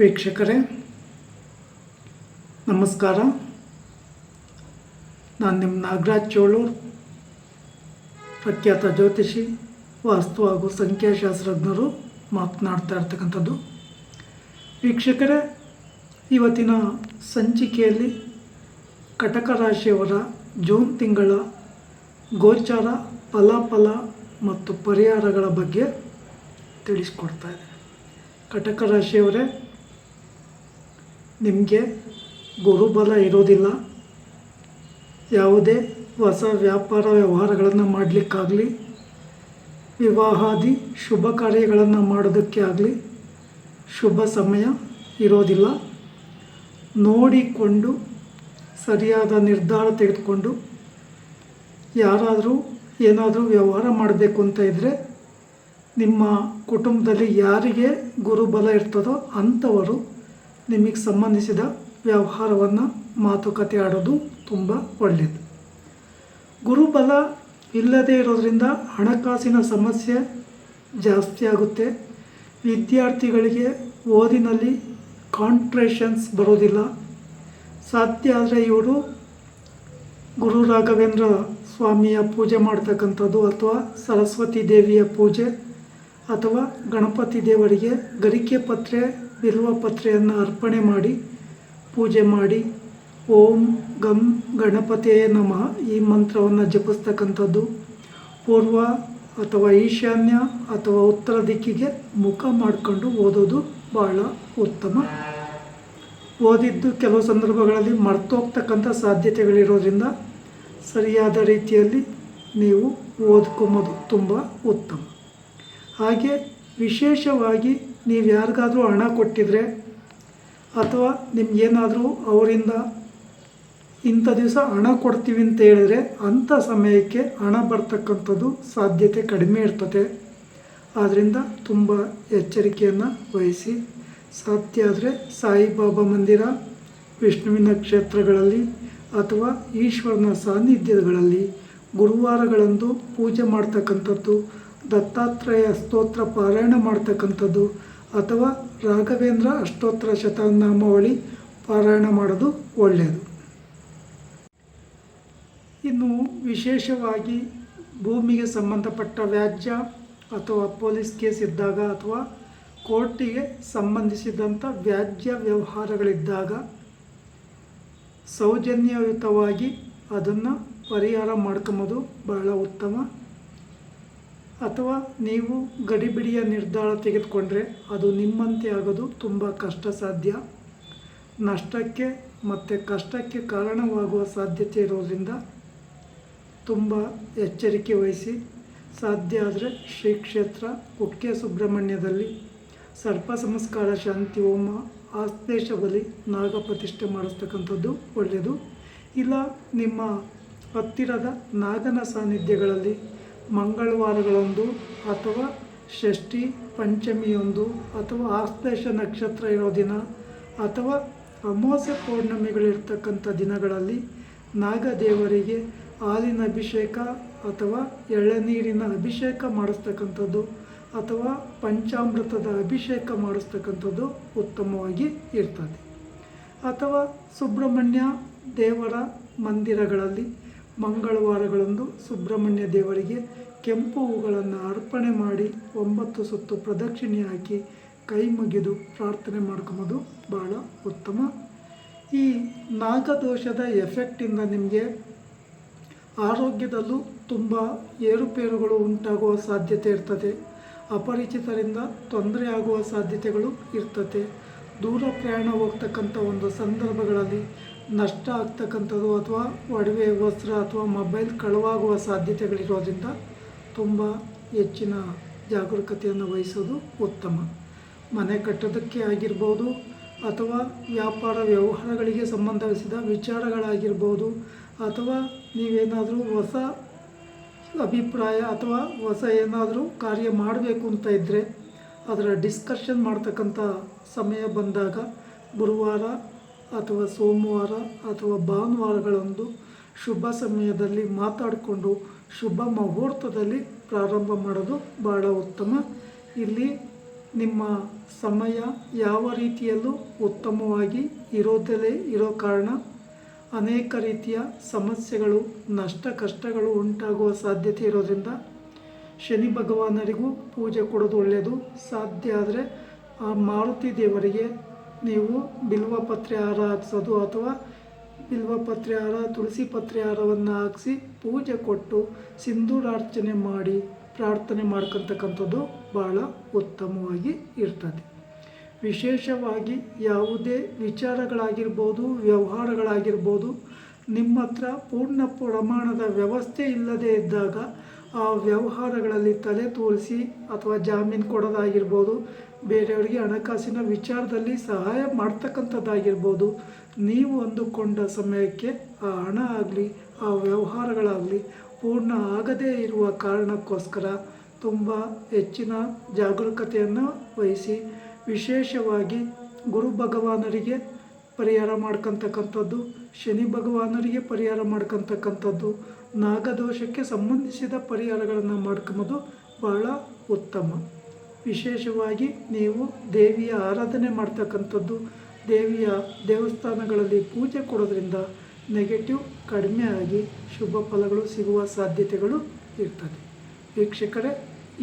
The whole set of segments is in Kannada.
ವೀಕ್ಷಕರೇ, ನಮಸ್ಕಾರ. ನಾನು ನಿಮ್ಮ ನಾಗರಾಜ್ ಚೋಳೂರ್ ಪ್ರಖ್ಯಾತ ಜ್ಯೋತಿಷಿ, ವಾಸ್ತು ಹಾಗೂ ಸಂಖ್ಯಾಶಾಸ್ತ್ರಜ್ಞರು ಮಾತನಾಡ್ತಾ ಇರ್ತಕ್ಕಂಥದ್ದು. ವೀಕ್ಷಕರೇ, ಇವತ್ತಿನ ಸಂಚಿಕೆಯಲ್ಲಿ ಕಟಕ ರಾಶಿಯವರ ಜೂನ್ ತಿಂಗಳ ಗೋಚಾರ, ಫಲಾಫಲ ಮತ್ತು ಪರಿಹಾರಗಳ ಬಗ್ಗೆ ತಿಳಿಸ್ಕೊಡ್ತಾ ಇದೆ ಕಟಕ ರಾಶಿಯವರೇ ನಿಮಗೆ ಗುರುಬಲ ಇರೋದಿಲ್ಲ. ಯಾವುದೇ ಹೊಸ ವ್ಯಾಪಾರ ವ್ಯವಹಾರಗಳನ್ನು ಮಾಡಲಿಕ್ಕಾಗಲಿ, ವಿವಾಹಾದಿ ಶುಭ ಕಾರ್ಯಗಳನ್ನು ಮಾಡೋದಕ್ಕೆ ಆಗಲಿ ಶುಭ ಸಮಯ ಇರೋದಿಲ್ಲ. ನೋಡಿಕೊಂಡು, ಸರಿಯಾದ ನಿರ್ಧಾರ ತೆಗೆದುಕೊಂಡು, ಯಾರಾದರೂ ಏನಾದರೂ ವ್ಯವಹಾರ ಮಾಡಬೇಕು ಅಂತ ಇದ್ದರೆ ನಿಮ್ಮ ಕುಟುಂಬದಲ್ಲಿ ಯಾರಿಗೆ ಗುರುಬಲ ಇರ್ತದೋ ಅಂಥವರು ನಿಮಗೆ ಸಂಬಂಧಿಸಿದ ವ್ಯವಹಾರವನ್ನು ಮಾತುಕತೆ ಆಡೋದು ತುಂಬ ಒಳ್ಳೆಯದು ಗುರುಬಲ ಇಲ್ಲದೇ ಇರೋದರಿಂದ ಹಣಕಾಸಿನ ಸಮಸ್ಯೆ ಜಾಸ್ತಿ ಆಗುತ್ತೆ. ವಿದ್ಯಾರ್ಥಿಗಳಿಗೆ ಓದಿನಲ್ಲಿ ಕಾಂಟ್ರೇಷನ್ಸ್ ಬರೋದಿಲ್ಲ. ಸಾಧ್ಯ ಆದರೆ ಇವರು ಗುರು ರಾಘವೇಂದ್ರ ಸ್ವಾಮಿಯ ಪೂಜೆ ಮಾಡ್ತಕ್ಕಂಥದ್ದು ಅಥವಾ ಸರಸ್ವತಿ ದೇವಿಯ ಪೂಜೆ ಅಥವಾ ಗಣಪತಿ ದೇವರಿಗೆ ಗರಿಕೆ ಪತ್ರೆ ಬಿಲ್ವ ಪತ್ರೆಯನ್ನು ಅರ್ಪಣೆ ಮಾಡಿ, ಪೂಜೆ ಮಾಡಿ, ಓಂ ಗಂ ಗಣಪತಿಯೇ ನಮಃ ಈ ಮಂತ್ರವನ್ನು ಜಪಿಸ್ತಕ್ಕಂಥದ್ದು. ಪೂರ್ವ ಅಥವಾ ಈಶಾನ್ಯ ಅಥವಾ ಉತ್ತರ ದಿಕ್ಕಿಗೆ ಮುಖ ಮಾಡಿಕೊಂಡು ಓದೋದು ಬಹಳ ಉತ್ತಮ. ಓದಿದ್ದು ಕೆಲವು ಸಂದರ್ಭಗಳಲ್ಲಿ ಮರ್ತೋಗ್ತಕ್ಕಂಥ ಸಾಧ್ಯತೆಗಳಿರೋದ್ರಿಂದ ಸರಿಯಾದ ರೀತಿಯಲ್ಲಿ ನೀವು ಓದ್ಕೊಂಬೋದು, ತುಂಬ ಉತ್ತಮ. ಹಾಗೆ ವಿಶೇಷವಾಗಿ ನೀವು ಯಾರಿಗಾದರೂ ಹಣ ಕೊಟ್ಟಿದ್ರೆ ಅಥವಾ ನಿಮ್ಗೇನಾದರೂ ಅವರಿಂದ ಇಂಥ ದಿವಸ ಹಣ ಕೊಡ್ತೀವಿ ಅಂತ ಹೇಳಿದರೆ ಅಂಥ ಸಮಯಕ್ಕೆ ಹಣ ಬರ್ತಕ್ಕಂಥದ್ದು ಸಾಧ್ಯತೆ ಕಡಿಮೆ ಇರ್ತದೆ. ಆದ್ದರಿಂದ ತುಂಬ ಎಚ್ಚರಿಕೆಯನ್ನು ವಹಿಸಿ. ಸಾಧ್ಯ ಆದರೆ ಸಾಯಿಬಾಬಾ ಮಂದಿರ, ವಿಷ್ಣುವಿನ ಕ್ಷೇತ್ರಗಳಲ್ಲಿ ಅಥವಾ ಈಶ್ವರನ ಸಾನ್ನಿಧ್ಯಗಳಲ್ಲಿ ಗುರುವಾರಗಳಂದು ಪೂಜೆ ಮಾಡ್ತಕ್ಕಂಥದ್ದು, ದತ್ತಾತ್ರೇಯ ಸ್ತೋತ್ರ ಪಾರಾಯಣ ಮಾಡ್ತಕ್ಕಂಥದ್ದು ಅಥವಾ ರಾಘವೇಂದ್ರ ಅಷ್ಟೋತ್ತರ ಶತನಾಮಾವಳಿ ಪಾರಾಯಣ ಮಾಡೋದು ಒಳ್ಳೆಯದು. ಇನ್ನು ವಿಶೇಷವಾಗಿ ಭೂಮಿಗೆ ಸಂಬಂಧಪಟ್ಟ ವ್ಯಾಜ್ಯ ಅಥವಾ ಪೊಲೀಸ್ ಕೇಸ್ ಇದ್ದಾಗ ಅಥವಾ ಕೋರ್ಟಿಗೆ ಸಂಬಂಧಿಸಿದಂಥ ವ್ಯಾಜ್ಯ ವ್ಯವಹಾರಗಳಿದ್ದಾಗ ಸೌಜನ್ಯಯುತವಾಗಿ ಅದನ್ನು ಪರಿಹಾರ ಮಾಡ್ಕೊಂಬೋದು ಬಹಳ ಉತ್ತಮ. ಅಥವಾ ನೀವು ಗಡಿಬಿಡಿಯ ನಿರ್ಧಾರ ತೆಗೆದುಕೊಂಡ್ರೆ ಅದು ನಿಮ್ಮಂತೆ ಆಗೋದು ತುಂಬ ಕಷ್ಟ ಸಾಧ್ಯ ನಷ್ಟಕ್ಕೆ ಮತ್ತು ಕಷ್ಟಕ್ಕೆ ಕಾರಣವಾಗುವ ಸಾಧ್ಯತೆ ಇರೋದರಿಂದ ತುಂಬ ಎಚ್ಚರಿಕೆ ವಹಿಸಿ. ಸಾಧ್ಯ ಆದರೆ ಶ್ರೀ ಕ್ಷೇತ್ರ ಕುಕ್ಕೆ ಸುಬ್ರಹ್ಮಣ್ಯದಲ್ಲಿ, ಸರ್ಪ ಸಂಸ್ಕಾರ ಶಾಂತಿ ಹೋಮ ಆಸ್ತೇಶ ಬಲಿ, ನಾಗ ಪ್ರತಿಷ್ಠೆ ಮಾಡಿಸ್ತಕ್ಕಂಥದ್ದು ಒಳ್ಳೆಯದು. ಇಲ್ಲ ನಿಮ್ಮ ಹತ್ತಿರದ ನಾಗನ ಸಾನ್ನಿಧ್ಯಗಳಲ್ಲಿ ಮಂಗಳವಾರಗಳೊಂದು ಅಥವಾ ಷಷ್ಠಿ ಪಂಚಮಿಯೊಂದು ಅಥವಾ ಆಶ್ಲೇಷ ನಕ್ಷತ್ರ ಇರೋ ದಿನ ಅಥವಾ ಅಮಾವಾಸ್ಯ ಪೌರ್ಣಮಿಗಳಿರ್ತಕ್ಕಂಥ ದಿನಗಳಲ್ಲಿ ನಾಗದೇವರಿಗೆ ಹಾಲಿನ ಅಭಿಷೇಕ ಅಥವಾ ಎಳ್ಳೆನೀರಿನ ಅಭಿಷೇಕ ಮಾಡಿಸ್ತಕ್ಕಂಥದ್ದು ಅಥವಾ ಪಂಚಾಮೃತದ ಅಭಿಷೇಕ ಮಾಡಿಸ್ತಕ್ಕಂಥದ್ದು ಉತ್ತಮವಾಗಿ ಇರ್ತದೆ. ಅಥವಾ ಸುಬ್ರಹ್ಮಣ್ಯ ದೇವರ ಮಂದಿರಗಳಲ್ಲಿ ಮಂಗಳವಾರಗಳಂದು ಸುಬ್ರಹ್ಮಣ್ಯ ದೇವರಿಗೆ ಕೆಂಪು ಹೂಗಳನ್ನು ಅರ್ಪಣೆ ಮಾಡಿ ಒಂಬತ್ತು ಸುತ್ತು ಪ್ರದಕ್ಷಿಣೆ ಹಾಕಿ ಕೈ ಮುಗಿದು ಪ್ರಾರ್ಥನೆ ಮಾಡ್ಕೊಂಬೋದು ಭಾಳ ಉತ್ತಮ. ಈ ನಾಗದೋಷದ ಎಫೆಕ್ಟಿಂದ ನಿಮಗೆ ಆರೋಗ್ಯದಲ್ಲೂ ತುಂಬ ಏರುಪೇರುಗಳು ಉಂಟಾಗುವ ಸಾಧ್ಯತೆ ಇರ್ತದೆ. ಅಪರಿಚಿತರಿಂದ ತೊಂದರೆ ಆಗುವ ಸಾಧ್ಯತೆಗಳು ಇರ್ತದೆ. ದೂರ ಪ್ರಯಾಣ ಹೋಗ್ತಕ್ಕಂಥ ಒಂದು ಸಂದರ್ಭಗಳಲ್ಲಿ ನಷ್ಟ ಆಗ್ತಕ್ಕಂಥದ್ದು ಅಥವಾ ಒಡವೆ, ವಸ್ತ್ರ ಅಥವಾ ಮೊಬೈಲ್ ಕಳವಾಗುವ ಸಾಧ್ಯತೆಗಳಿರೋದ್ರಿಂದ ತುಂಬ ಹೆಚ್ಚಿನ ಜಾಗರೂಕತೆಯನ್ನು ವಹಿಸೋದು ಉತ್ತಮ. ಮನೆ ಕಟ್ಟೋದಕ್ಕೆ ಆಗಿರ್ಬೋದು ಅಥವಾ ವ್ಯಾಪಾರ ವ್ಯವಹಾರಗಳಿಗೆ ಸಂಬಂಧಿಸಿದ ವಿಚಾರಗಳಾಗಿರ್ಬೋದು ಅಥವಾ ನೀವೇನಾದರೂ ಹೊಸ ಅಭಿಪ್ರಾಯ ಅಥವಾ ಹೊಸ ಏನಾದರೂ ಕಾರ್ಯ ಮಾಡಬೇಕು ಅಂತ ಇದ್ದರೆ ಅದರ ಡಿಸ್ಕಷನ್ ಮಾಡ್ತಕ್ಕಂಥ ಸಮಯ ಬಂದಾಗ ಗುರುವಾರ ಅಥವಾ ಸೋಮವಾರ ಅಥವಾ ಭಾನುವಾರಗಳಂದು ಶುಭ ಸಮಯದಲ್ಲಿ ಮಾತಾಡಿಕೊಂಡು ಶುಭ ಮುಹೂರ್ತದಲ್ಲಿ ಪ್ರಾರಂಭ ಮಾಡೋದು ಬಹಳ ಉತ್ತಮ. ಇಲ್ಲಿ ನಿಮ್ಮ ಸಮಯ ಯಾವ ರೀತಿಯಲ್ಲೂ ಉತ್ತಮವಾಗಿ ಇರೋದಲ್ಲೇ ಇರೋ ಕಾರಣ ಅನೇಕ ರೀತಿಯ ಸಮಸ್ಯೆಗಳು, ನಷ್ಟ ಕಷ್ಟಗಳು ಉಂಟಾಗುವ ಸಾಧ್ಯತೆ ಇರೋದ್ರಿಂದ ಶನಿ ಭಗವಾನರಿಗೂ ಪೂಜೆ ಕೊಡೋದು ಒಳ್ಳೆಯದು. ಸಾಧ್ಯ ಆದರೆ ಆ ಮಾರುತಿ ದೇವರಿಗೆ ನೀವು ಬಿಲ್ವ ಪತ್ರೆ ಹಾರ ಹಾಕ್ಸೋದು ಅಥವಾ ಬಿಲ್ವ ಪತ್ರೆ ಹಾರ ತುಳಸಿ ಪತ್ರೆ ಹಾರವನ್ನು ಹಾಕಿಸಿ ಪೂಜೆ ಕೊಟ್ಟು ಸಿಂಧೂರಾರ್ಚನೆ ಮಾಡಿ ಪ್ರಾರ್ಥನೆ ಮಾಡ್ಕೊತಕ್ಕಂಥದ್ದು ಭಾಳ ಉತ್ತಮವಾಗಿ ಇರ್ತದೆ. ವಿಶೇಷವಾಗಿ ಯಾವುದೇ ವಿಚಾರಗಳಾಗಿರ್ಬೋದು, ವ್ಯವಹಾರಗಳಾಗಿರ್ಬೋದು, ನಿಮ್ಮ ಹತ್ರ ಪೂರ್ಣ ಪ್ರಮಾಣದ ವ್ಯವಸ್ಥೆ ಇಲ್ಲದೇ ಇದ್ದಾಗ ಆ ವ್ಯವಹಾರಗಳಲ್ಲಿ ತಲೆ ತೋರಿಸಿ ಅಥವಾ ಜಾಮೀನು ಕೊಡೋದಾಗಿರ್ಬೋದು ಬೇರೆಯವರಿಗೆ ಹಣಕಾಸಿನ ವಿಚಾರದಲ್ಲಿ ಸಹಾಯ ಮಾಡ್ತಕ್ಕಂಥದ್ದಾಗಿರ್ಬೋದು. ನೀವು ಅಂದುಕೊಂಡ ಸಮಯಕ್ಕೆ ಆ ಹಣ ಆಗಲಿ, ಆ ವ್ಯವಹಾರಗಳಾಗಲಿ ಪೂರ್ಣ ಆಗದೇ ಇರುವ ಕಾರಣಕ್ಕೋಸ್ಕರ ತುಂಬ ಹೆಚ್ಚಿನ ಜಾಗರೂಕತೆಯನ್ನು ವಹಿಸಿ, ವಿಶೇಷವಾಗಿ ಗುರು ಭಗವಾನರಿಗೆ ಪರಿಹಾರ ಮಾಡ್ಕಂತಕ್ಕಂಥದ್ದು, ಶನಿ ಭಗವಾನರಿಗೆ ಪರಿಹಾರ ಮಾಡ್ಕೊತಕ್ಕಂಥದ್ದು, ನಾಗದೋಷಕ್ಕೆ ಸಂಬಂಧಿಸಿದ ಪರಿಹಾರಗಳನ್ನು ಮಾಡ್ಕೊಂಬೋದು ಬಹಳ ಉತ್ತಮ. ವಿಶೇಷವಾಗಿ ನೀವು ದೇವಿಯ ಆರಾಧನೆ ಮಾಡ್ತಕ್ಕಂಥದ್ದು, ದೇವಿಯ ದೇವಸ್ಥಾನಗಳಲ್ಲಿ ಪೂಜೆ ಕೊಡೋದ್ರಿಂದ ನೆಗೆಟಿವ್ ಕಡಿಮೆ ಆಗಿ ಶುಭ ಫಲಗಳು ಸಿಗುವ ಸಾಧ್ಯತೆಗಳು ಇರ್ತದೆ. ವೀಕ್ಷಕರೇ,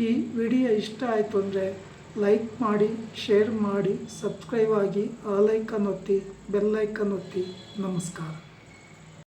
ಈ ವಿಡಿಯೋ ಇಷ್ಟ ಆಯಿತು ಅಂದರೆ ಲೈಕ್ ಮಾಡಿ, ಶೇರ್ ಮಾಡಿ, ಸಬ್ಸ್ಕ್ರೈಬ್ ಆಗಿ, ಆ ಲೈಕನ್ ಒತ್ತಿ ಬೆಲ್ಲೈಕನ್ ಒತ್ತಿ. ನಮಸ್ಕಾರ.